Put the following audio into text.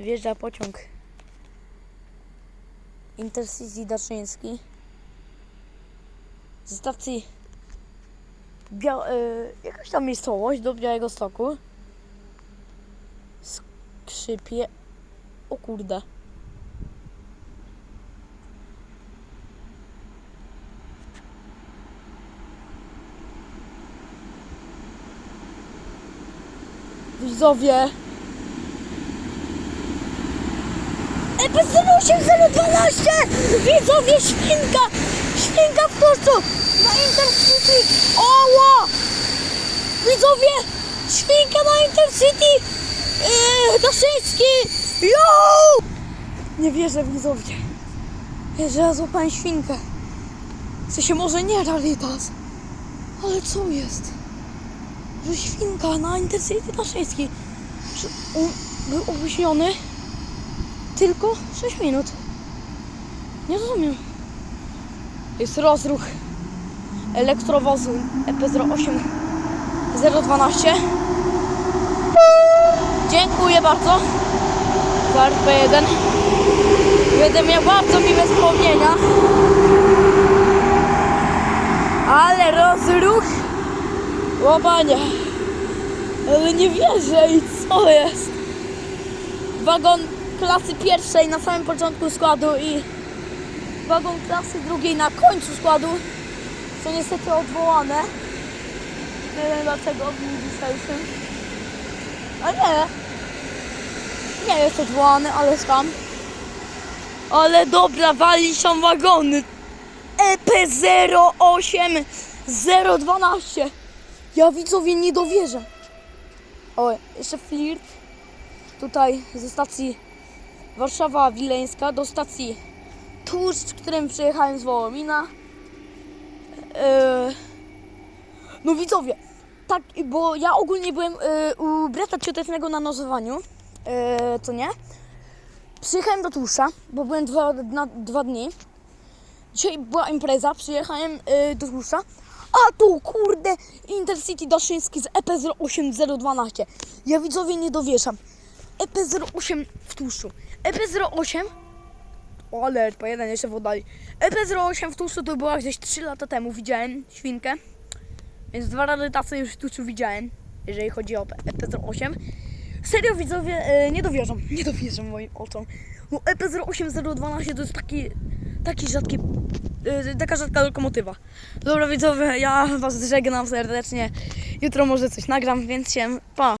Wjeżdża pociąg. Intercity Daszyński. Z stacji Bia- y, jakaś tam miejscowość do Białego Stoku. Skrzypie. O kurde. Widzowie. EPC8012! Widzowie, świnka! Świnka w kursu! Na Intercity! Oła! Widzowie! Świnka na Intercity! Yy, Daszyński! Yo! Nie wierzę, widzowie. Że ja złapałem świnkę. W sensie może nie Raritas. Ale co jest? Że świnka na Intercity Daszyński. Był opóźniony tylko 6 minut. Nie rozumiem. Jest rozruch elektrowozu E EP08 012. Dziękuję bardzo za RP1. Będę miał bardzo miłe wspomnienia. Ale rozruch! Łopanie! Ale nie wierzę i co jest? Wagon klasy pierwszej na samym początku składu i wagon klasy drugiej na końcu składu są niestety odwołane. Nie wiem dlaczego w dniu. A nie. Nie jest odwołany, ale tam. Ale dobra, wali są wagony. E EP08 012. Ja widzowie nie dowierzę. O, jeszcze flirt. Tutaj ze stacji Warszawa Wileńska do stacji Tłuszcz, którym przyjechałem z Wołomina. Eee, no widzowie, tak, bo ja ogólnie byłem e, u brata ciotecznego na nozowaniu, e, nie? Przyjechałem do Tłuszcza, bo byłem dwa, na, dwa dni. Dzisiaj była impreza, przyjechałem e, do Tłuszcza, a tu kurde Intercity Daszyński z E EP08012. Ja widzowie nie dowierzam. EP08 w tłuszczu. EP08 o, ale po1 jeszcze w oddali. EP08 w tłuszczu to była gdzieś 3 lata temu, widziałem świnkę. Więc dwa razy tacy już w tłuszczu widziałem, jeżeli chodzi o EP08. Serio widzowie, e, nie dowierzam, nie dowierzam moim oczom. No EP08012 to jest taki, taki rzadki, e, taka rzadka lokomotywa. Dobra widzowie, ja was żegnam serdecznie. Jutro może coś nagram, więc się pa.